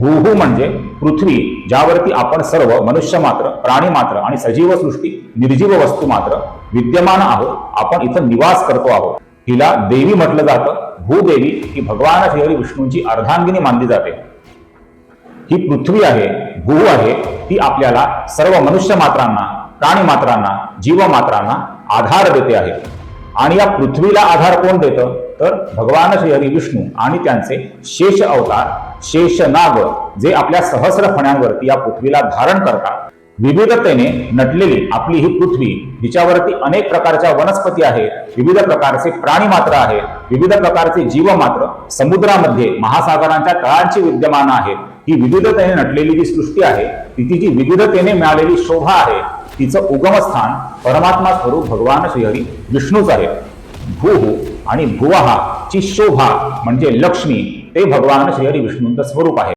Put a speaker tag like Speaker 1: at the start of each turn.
Speaker 1: भूहू म्हणजे पृथ्वी ज्यावरती आपण सर्व मनुष्य मात्र प्राणी मात्र आणि सजीव सृष्टी निर्जीव वस्तू मात्र विद्यमान आहोत आपण इथं निवास करतो आहोत. हिला देवी म्हटलं जातं. भूदेवी ही भगवान श्रीहरी विष्णूंची अर्धांगिनी मानली जाते. ही पृथ्वी आहे भू आहे ती आपल्याला सर्व मनुष्य मात्रांना प्राणी मात्रांना जीव मात्रांना आधार देते आहे. आणि या पृथ्वीला आधार कोण देतं? तर भगवान श्रीहरी विष्णू आणि त्यांचे शेष अवतार शेष नाग जे आपल्या सहस्र फण्यांवरती या पृथ्वीला धारण करतात. विविधतेने नटलेली आपली ही पृथ्वी हिच्यावरती अनेक प्रकारच्या वनस्पती आहेत. विविध प्रकारचे प्राणी मात्र आहेत. विविध प्रकारचे जीव मात्र समुद्रामध्ये महासागरांच्या तळांची विद्यमान आहेत. ही विविधतेने नटलेली जी सृष्टी आहे तिची जी विविधतेने मिळालेली शोभा आहे तिचं उगमस्थान परमात्मा स्वरूप भगवान श्रीहरी विष्णूच आहे. भूहू आणि भुवहा ची शोभा म्हणजे लक्ष्मी ते भगवान श्रीहरी विष्णूंचं स्वरूप आहे.